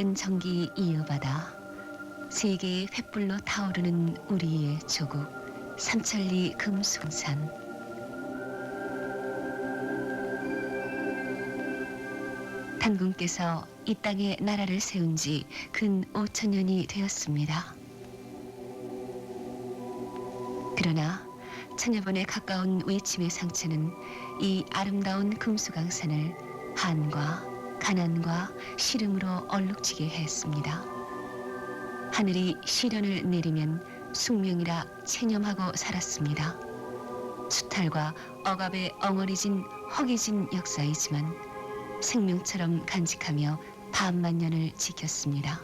밝은 전기 이어받아 세계의 횃불로 타오르는 우리의 조국 삼천리 금송산 단군께서 이 땅에 나라를 세운 지 근 5천 년이 되었습니다. 그러나 천여 번에 가까운 외침의 상처는 이 아름다운 금수강산을 한과 가난과 시름으로 얼룩지게 했습니다. 하늘이 시련을 내리면 숙명이라 체념하고 살았습니다. 수탈과 억압에 엉어리진 허기진 역사이지만 생명처럼 간직하며 반만 년을 지켰습니다.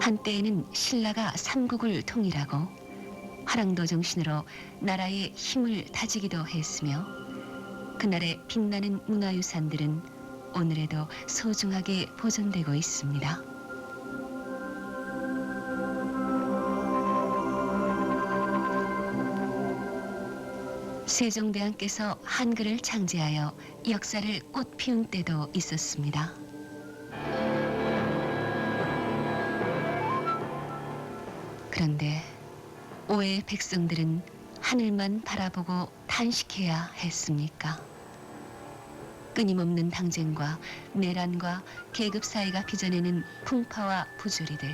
한때에는 신라가 삼국을 통일하고 화랑도 정신으로 나라의 힘을 다지기도 했으며 그날의 빛나는 문화유산들은 오늘에도 소중하게 보존되고 있습니다. 세종대왕께서 한글을 창제하여 역사를 꽃 피운 때도 있었습니다. 그런데 오해의 백성들은 하늘만 바라보고 탄식해야 했습니까? 끊임없는 당쟁과 내란과 계급 사이가 빚어내는 풍파와 부조리들,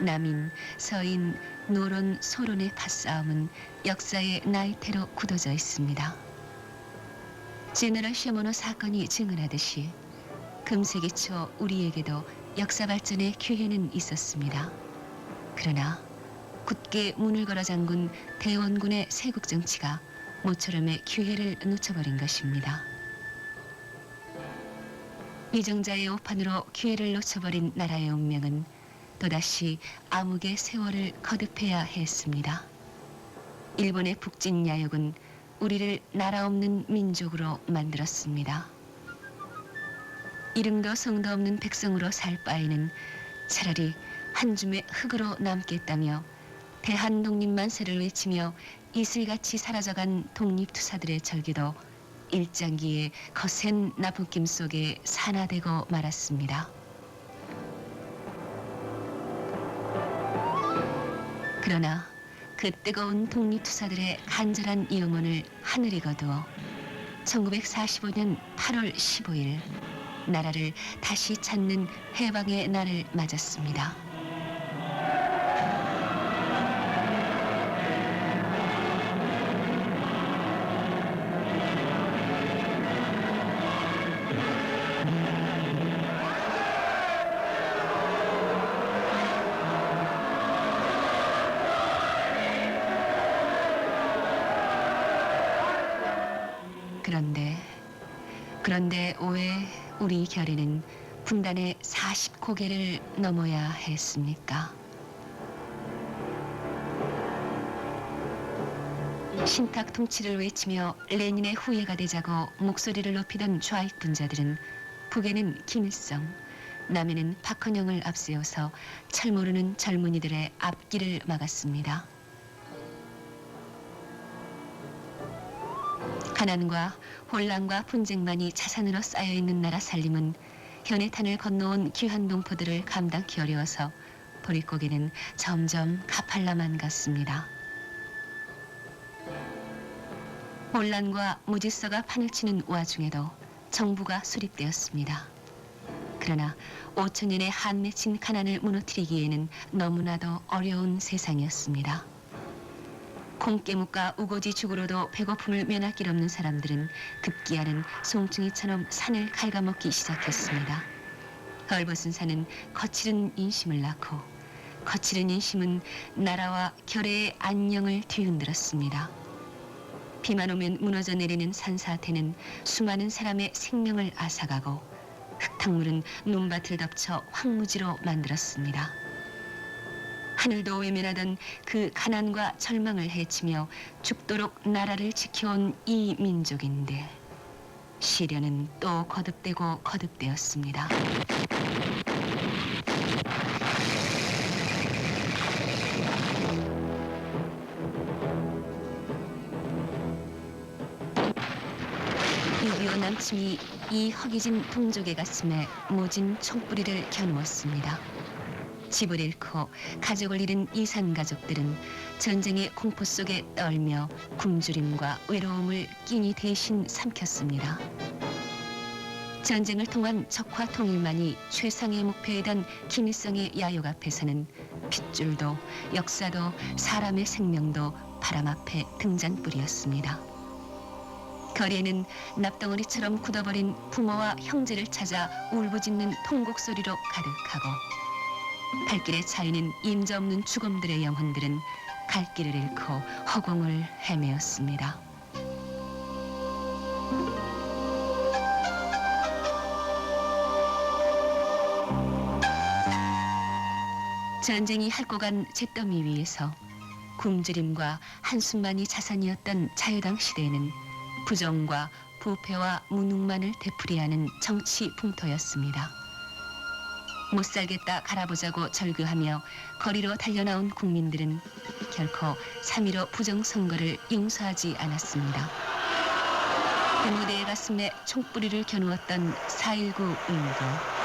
남인, 서인, 노론, 소론의 팥싸움은 역사의 나이테로 굳어져 있습니다. 제너럴 셔머너 사건이 증언하듯이 금세기 초 우리에게도 역사 발전의 기회는 있었습니다. 그러나 굳게 문을 걸어 잠근 대원군의 세국 정치가 모처럼의 기회를 놓쳐버린 것입니다. 위정자의 오판으로 기회를 놓쳐버린 나라의 운명은 또다시 암흑의 세월을 거듭해야 했습니다. 일본의 북진 야욕은 우리를 나라 없는 민족으로 만들었습니다. 이름도 성도 없는 백성으로 살 바에는 차라리 한 줌의 흙으로 남겠다며 대한 독립만세를 외치며 이슬같이 사라져간 독립투사들의 절기도 일장기의 거센 나부김 속에 산화되고 말았습니다. 그러나 그 뜨거운 독립투사들의 간절한 영혼을 하늘이 거두어 1945년 8월 15일 나라를 다시 찾는 해방의 날을 맞았습니다. 그런데 그런데 왜 우리 결의는 분단의 40고개를 넘어야 했습니까? 신탁 통치를 외치며 레닌의 후예가 되자고 목소리를 높이던 좌익 분자들은 북에는 김일성, 남에는 박헌영을 앞세워서 철 모르는 젊은이들의 앞길을 막았습니다. 가난과 혼란과 분쟁만이 자산으로 쌓여 있는 나라 살림은 현해탄을 건너온 귀한 동포들을 감당기 어려워서 보릿고개는 점점 가팔라만 갔습니다. 혼란과 무질서가 판을 치는 와중에도 정부가 수립되었습니다. 그러나 5천 년의 한 맺힌 가난을 무너뜨리기에는 너무나도 어려운 세상이었습니다. 콩깨묵과 우거지 죽으로도 배고픔을 면할 길 없는 사람들은 급기야는 송충이처럼 산을 갉아먹기 시작했습니다. 헐벗은 산은 거칠은 인심을 낳고 거칠은 인심은 나라와 결의의 안녕을 뒤흔들었습니다. 비만 오면 무너져 내리는 산사태는 수많은 사람의 생명을 앗아가고 흙탕물은 눈밭을 덮쳐 황무지로 만들었습니다. 하늘도 외면하던 그 가난과 절망을 헤치며 죽도록 나라를 지켜온 이 민족인데 시련은 또 거듭되고 거듭되었습니다. 6.25 남침이 이 허기진 동족의 가슴에 모진 총뿌리를 겨누었습니다. 집을 잃고 가족을 잃은 이산 가족들은 전쟁의 공포 속에 떨며 굶주림과 외로움을 끼니 대신 삼켰습니다. 전쟁을 통한 적화 통일만이 최상의 목표이던 김일성의 야욕 앞에서는 핏줄도 역사도 사람의 생명도 바람 앞에 등잔불이었습니다. 거리에는 납덩어리처럼 굳어버린 부모와 형제를 찾아 울부짖는 통곡 소리로 가득하고 발길에 차이는 임자 없는 죽음들의 영혼들은 갈 길을 잃고 허공을 헤매었습니다. 전쟁이 핥고 간 잿더미 위에서 굶주림과 한숨만이 자산이었던 자유당 시대에는 부정과 부패와 무능만을 되풀이하는 정치 풍토였습니다. 못 살겠다 갈아보자고 절규하며 거리로 달려나온 국민들은 결코 3.15 부정선거를 용서하지 않았습니다. 그 무대의 가슴에 총뿌리를 겨누었던 4.19 운동.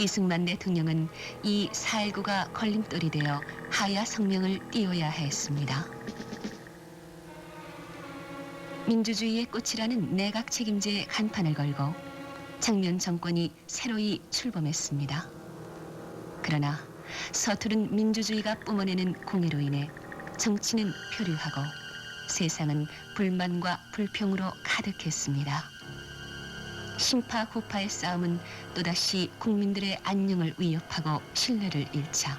이승만 대통령은 이 4.19가 걸림돌이 되어 하야 성명을 띄워야 했습니다. 민주주의의 꽃이라는 내각 책임제에 간판을 걸고 장면 정권이 새로이 출범했습니다. 그러나 서투른 민주주의가 뿜어내는 공해로 인해 정치는 표류하고 세상은 불만과 불평으로 가득했습니다. 심파 구파의 싸움은 또다시 국민들의 안녕을 위협하고 신뢰를 잃자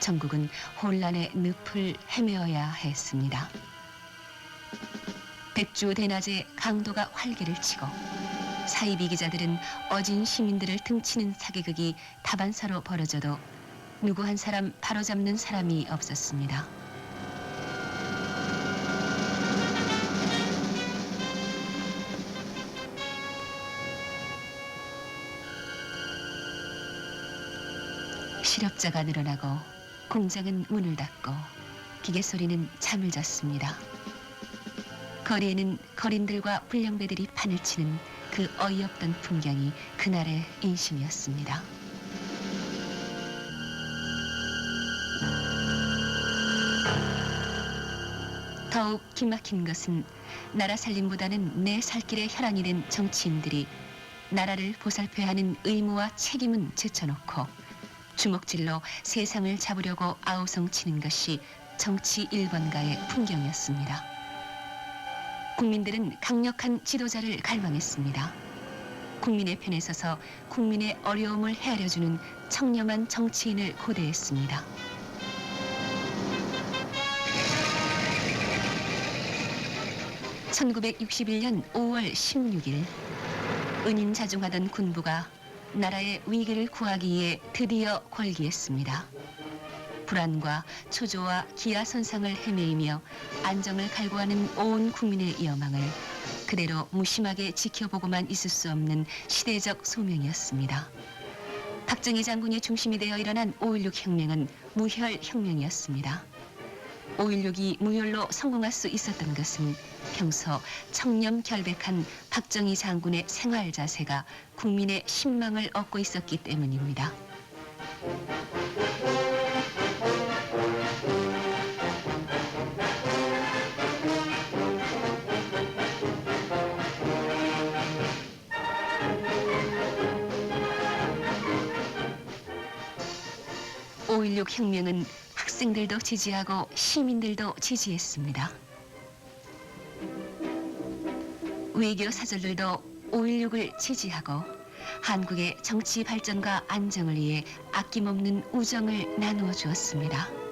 전국은 혼란의 늪을 헤매어야 했습니다. 백주 대낮에 강도가 활개를 치고 사이비 기자들은 어진 시민들을 등치는 사기극이 다반사로 벌어져도 누구 한 사람 바로잡는 사람이 없었습니다. 실업자가 늘어나고 공장은 문을 닫고 기계 소리는 잠을 잤습니다. 거리에는 거린들과 불량배들이 판을 치는 그 어이없던 풍경이 그날의 인심이었습니다. 더욱 기막힌 것은 나라 살림보다는 내 살 길에 혈안이 된 정치인들이 나라를 보살펴야 하는 의무와 책임은 제쳐놓고 주먹질로 세상을 잡으려고 아우성치는 것이 정치 일본가의 풍경이었습니다. 국민들은 강력한 지도자를 갈망했습니다. 국민의 편에 서서 국민의 어려움을 헤아려주는 청렴한 정치인을 고대했습니다. (1961년 5월 16일) 은인 자중하던 군부가 나라의 위기를 구하기 위해 드디어 걸기했습니다. 불안과 초조와 기아선상을 헤매이며 안정을 갈구하는 온 국민의 여망을 그대로 무심하게 지켜보고만 있을 수 없는 시대적 소명이었습니다. 박정희 장군의 중심이 되어 일어난 5.16 혁명은 무혈 혁명이었습니다. 5.16이 무혈로 성공할 수 있었던 것은 평소 청렴 결백한 박정희 장군의 생활 자세가 국민의 신망을 얻고 있었기 때문입니다. (5.16) 혁명은 학생들도 지지하고 시민들도 지지했습니다. 외교 사절들도 5.16을 지지하고 한국의 정치 발전과 안정을 위해 아낌없는 우정을 나누어 주었습니다.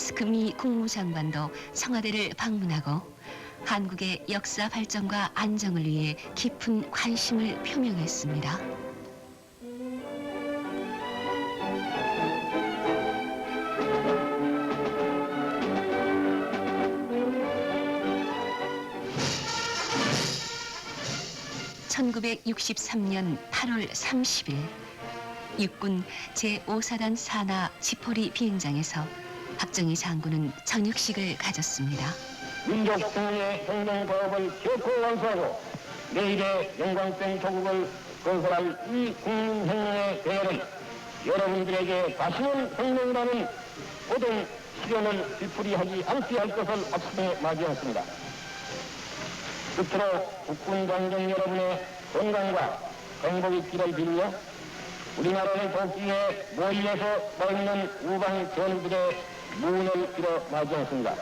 마스크미 국무장관도 청와대를 방문하고 한국의 역사 발전과 안정을 위해 깊은 관심을 표명했습니다. (1963년 8월 30일) 육군 제5사단 산하 지포리 비행장에서 박정희 장군은 저녁식을 가졌습니다. 민족 승리의 혁명 과업을 기어코 완수하고 내일의 영광된 조국을 건설할 이 국민혁명의 대열은 여러분들에게 다시는 혁명이라는 모든 시련을 뒤풀이하지 않게 할 것을 앞서에 맞이했습니다. 끝으로 국군 장병 여러분의 건강과 행복의 길을 빌려 우리나라를 돕기에 모임에서 떠있는 우방 전우들 의 무운을 빌어 맞이했습니다.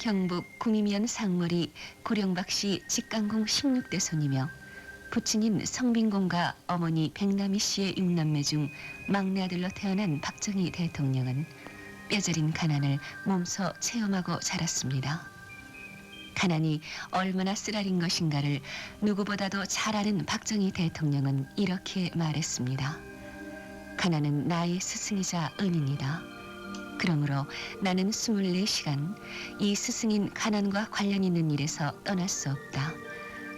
경북 구미면 상머리 고령박씨 직강공 16대 손이며 부친인 성빈공과 어머니 백남희 씨의 육남매 중 막내 아들로 태어난 박정희 대통령은 뼈저린 가난을 몸소 체험하고 자랐습니다. 가난이 얼마나 쓰라린 것인가를 누구보다도 잘 아는 박정희 대통령은 이렇게 말했습니다. 가난은 나의 스승이자 은인이다. 그러므로 나는 24시간 이 스승인 가난과 관련 있는 일에서 떠날 수 없다.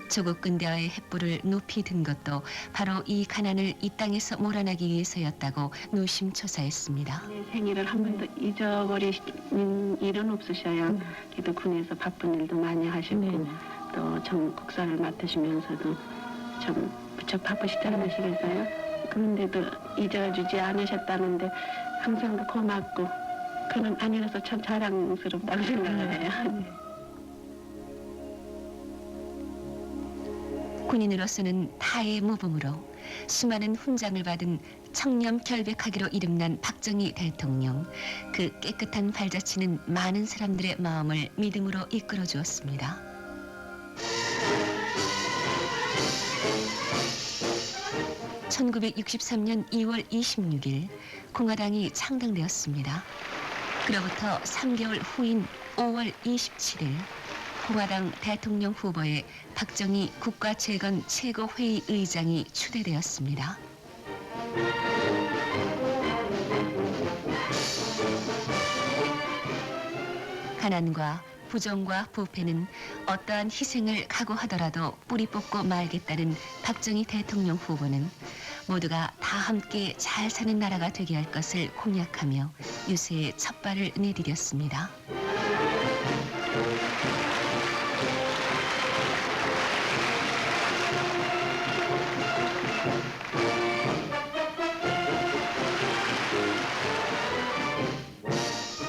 조국 근대화의 횃불을 높이 든 것도 바로 이 가난을 이 땅에서 몰아내기 위해서였다고 노심초사했습니다. 내 생일을 한 번도 잊어버리는 일은 없으셔요. 그래도 군에서 바쁜 일도 많이 하시고 또 전국사를 맡으시면서도 참 무척 바쁘시지 않으시겠어요? 그런데도 잊어주지 않으셨다는데 항상 그 고맙고 그는 아니라서 참 자랑스럽다고 생각을 해요. 군인으로서는 타의 모범으로 수많은 훈장을 받은 청렴 결백하기로 이름난 박정희 대통령 그 깨끗한 발자취는 많은 사람들의 마음을 믿음으로 이끌어 주었습니다. (1963년 2월 26일) 공화당이 창당되었습니다. 그로부터 3개월 후인 5월 27일 공화당 대통령 후보에 박정희 국가재건 최고회의 의장이 추대되었습니다. 가난과 부정과 부패는 어떠한 희생을 각오하더라도 뿌리 뽑고 말겠다는 박정희 대통령 후보는 모두가 다 함께 잘 사는 나라가 되게 할 것을 공약하며 유세의 첫 발을 내디뎠습니다.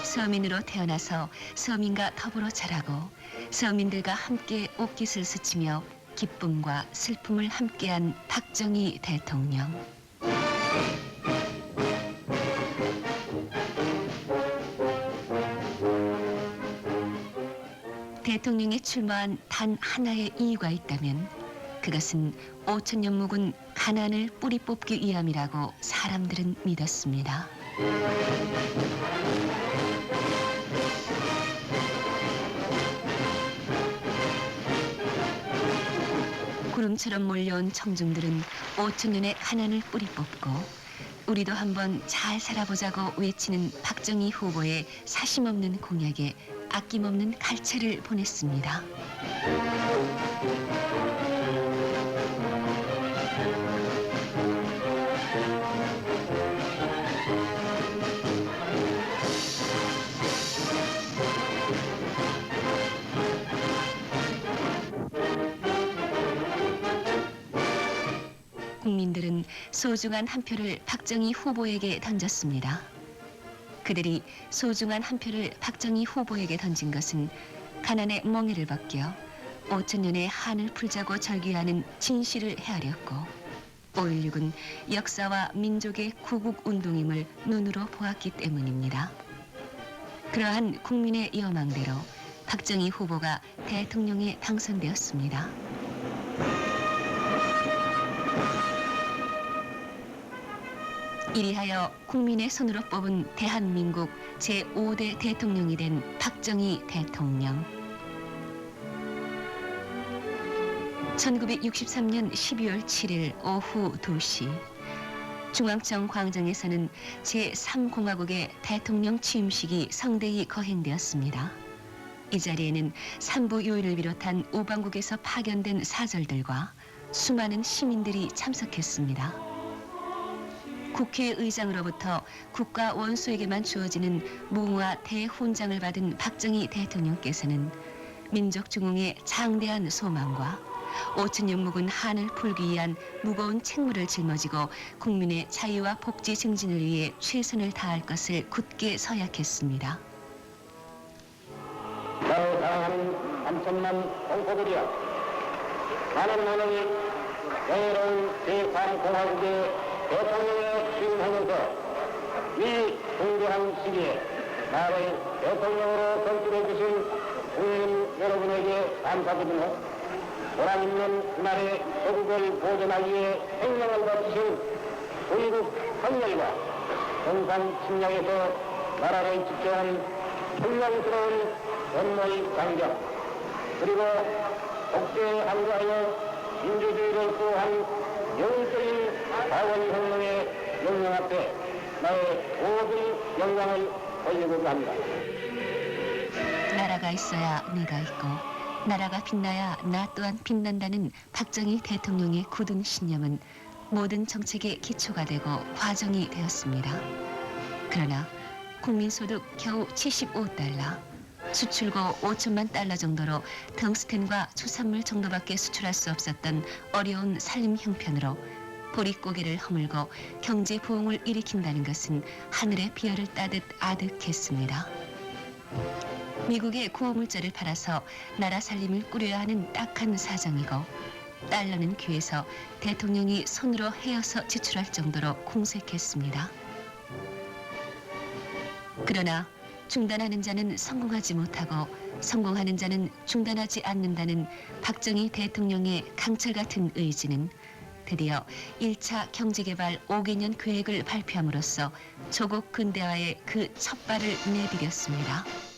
서민으로 태어나서 서민과 더불어 자라고 서민들과 함께 옷깃을 스치며 기쁨과 슬픔을 함께한 박정희 대통령. 대통령에 출마한 단 하나의 이유가 있다면 그것은 5천 년 묵은 가난을 뿌리 뽑기 위함이라고 사람들은 믿었습니다. 구름처럼 몰려온 청중들은 5천 년의 가난을 뿌리 뽑고 우리도 한번 잘 살아보자고 외치는 박정희 후보의 사심없는 공약에 아낌없는 갈채를 보냈습니다. 소중한 한 표를 박정희 후보에게 던졌습니다. 그들이 소중한 한 표를 박정희 후보에게 던진 것은 가난의 멍에를 벗겨 5천 년의 한을 풀자고 절규하는 진실을 헤아렸고 5.16은 역사와 민족의 구국 운동임을 눈으로 보았기 때문입니다. 그러한 국민의 여망대로 박정희 후보가 대통령에 당선되었습니다. 이리하여 국민의 손으로 뽑은 대한민국 제5대 대통령이 된 박정희 대통령. 1963년 12월 7일 오후 2시 중앙청 광장에서는 제3공화국의 대통령 취임식이 성대히 거행되었습니다. 이 자리에는 삼부 요인을 비롯한 우방국에서 파견된 사절들과 수많은 시민들이 참석했습니다. 국회의장으로부터 국가 원수에게만 주어지는 무궁화 대훈장을 받은 박정희 대통령께서는 민족 중흥의 장대한 소망과 5천년 묵은 한을 풀기 위한 무거운 책무를 짊어지고 국민의 자유와 복지 증진을 위해 최선을 다할 것을 굳게 서약했습니다. 나의 사랑하는 삼천만 동포들이여 나는 오늘 영예로운 제3공화국의 대통령에 취임하면서 이 중대한 시기에 나를 대통령으로 선출해 주신 국민 여러분에게 감사드리며 보람 있는 그날의 조국을 보존하기 위해 생명을 바치신 조국 선열과 정상 침략에서 나라를 지켜온 훌륭스러운 원로의 장경 그리고 독재에 항거하여 민주주의를 수호한 영웅적인 자원혁명의 명령 앞에 나의 모든 영광을 돌리고자 합니다. 나라가 있어야 내가 있고 나라가 빛나야 나 또한 빛난다는 박정희 대통령의 굳은 신념은 모든 정책의 기초가 되고 과정이 되었습니다. 그러나 국민소득 겨우 75달러, 수출고 5천만 달러 정도로 텅스텐과 수산물 정도밖에 수출할 수 없었던 어려운 살림 형편으로 보릿고개를 허물고 경제 부흥을 일으킨다는 것은 하늘의 비열을 따듯 아득했습니다. 미국의 구호물자를 팔아서 나라 살림을 꾸려야 하는 딱한 사정이고 달러는 귀에서 대통령이 손으로 헤어서 지출할 정도로 궁색했습니다. 그러나 중단하는 자는 성공하지 못하고 성공하는 자는 중단하지 않는다는 박정희 대통령의 강철 같은 의지는 드디어 1차 경제개발 5개년 계획을 발표함으로써 조국 근대화의 그 첫 발을 내디뎠습니다.